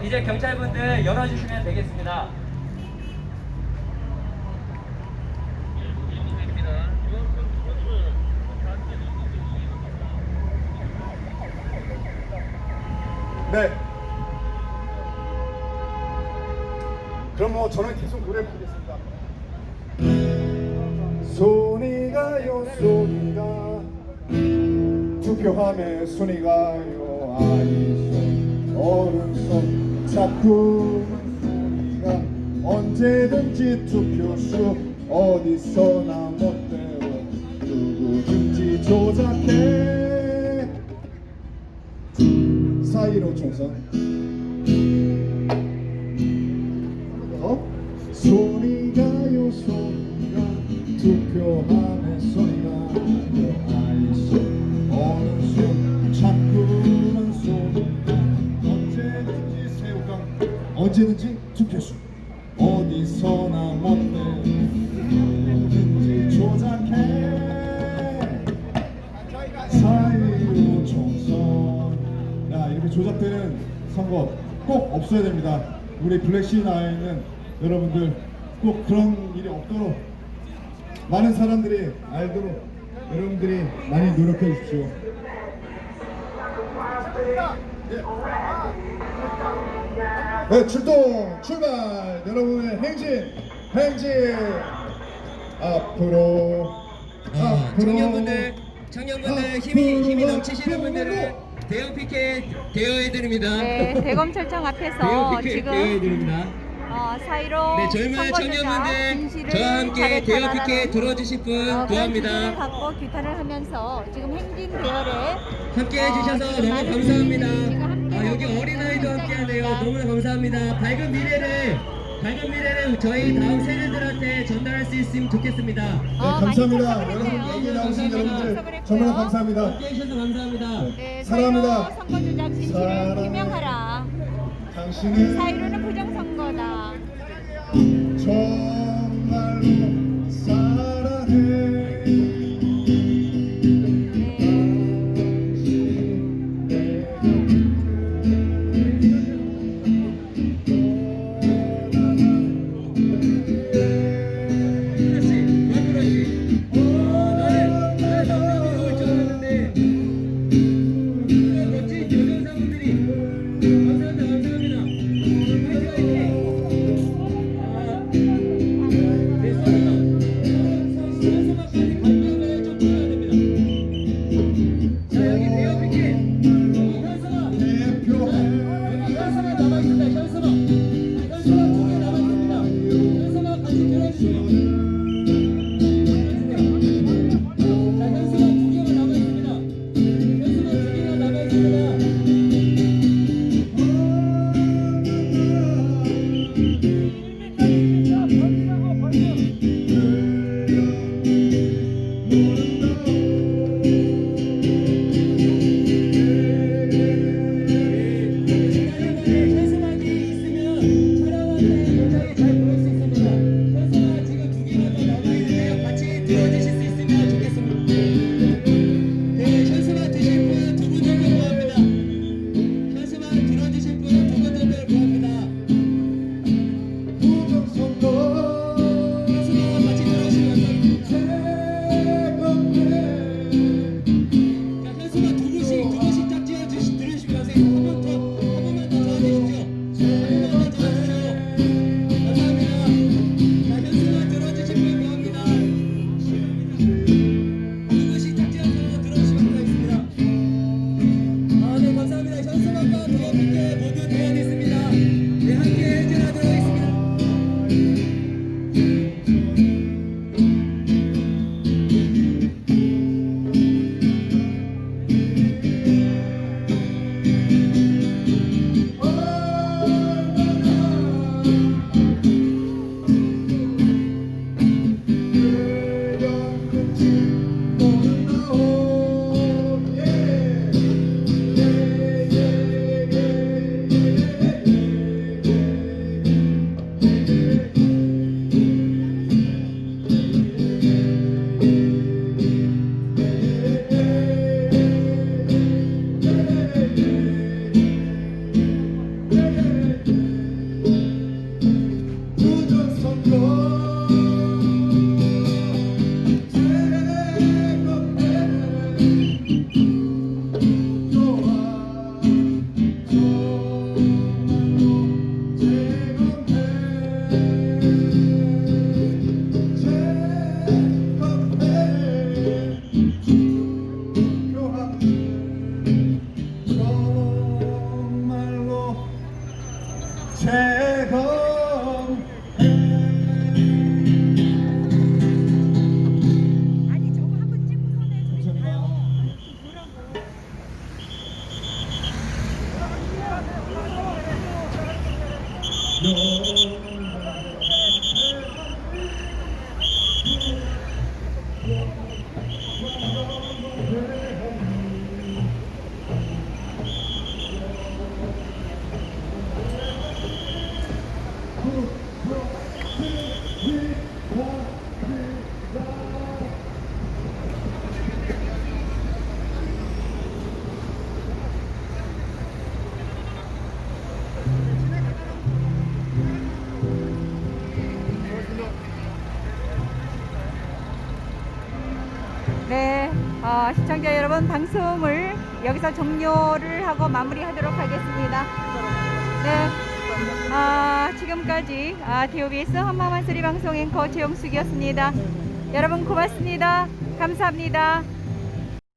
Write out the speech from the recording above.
앞에 경찰분들 열어주시면 되겠습니다. 네. 그럼 뭐 저는 계속 노래 부르겠습니다. 손이 가요 손이 가 투표함에 손이 가요 어른 손이가 언제든지 투표수 어디서나 멋대로 누구든지 조작해. 사이로 총선. 어? 소리가요 소리가 투표함에 소리 언제든지 투표수. 어디서나 멋대 누구든지 조작해. 사이로 총선. 야 이렇게 조작되는 선거 꼭 없어야 됩니다. 우리 블랙시 나이는 여러분들 꼭 그런 일이 없도록 많은 사람들이 알도록 여러분들이 많이 노력해 주십시오 네, 출동 출발 여러분의 행진 행진 앞으로 아, 앞으로 청년분들, 청년분들 힘이 힘이 넘치시는 분들은 대형 피켓 대여해드립니다. 네, 대검찰청 앞에서 대형 피켓 지금 대여해드립니다. 어, 사이로 네, 젊은 청년분들 저와 함께 대형 피켓 들어주실 분 어, 구합니다. 갖고 규탄을 하면서 지금 행진 대열에 함께 어, 해주셔서 너무 감사합니다. 아, 여기 어린아이도 함께하네요. 너무나 감사합니다. 밝은 미래를 밝은 미래를 저희 다음 세대들한테 전달할 수 있으면 좋겠습니다. 어, 네, 감사합니다. 여러분. 여기 나오신 감사합니다. 여러분들 정말 감사합니다. 함께 해주셔서 감사합니다. 네, 사랑합니다. 사이로 선거주자 사랑- 해명하라. 당신은 사이로는 부정선거다. 정말로 사랑해 제 어, 시청자 여러분 방송을 여기서 종료를 하고 마무리하도록 하겠습니다. 네, 아, 지금까지 아, DOBS 한마만 소리 방송 앵커 최영숙이었습니다. 여러분 고맙습니다. 감사합니다.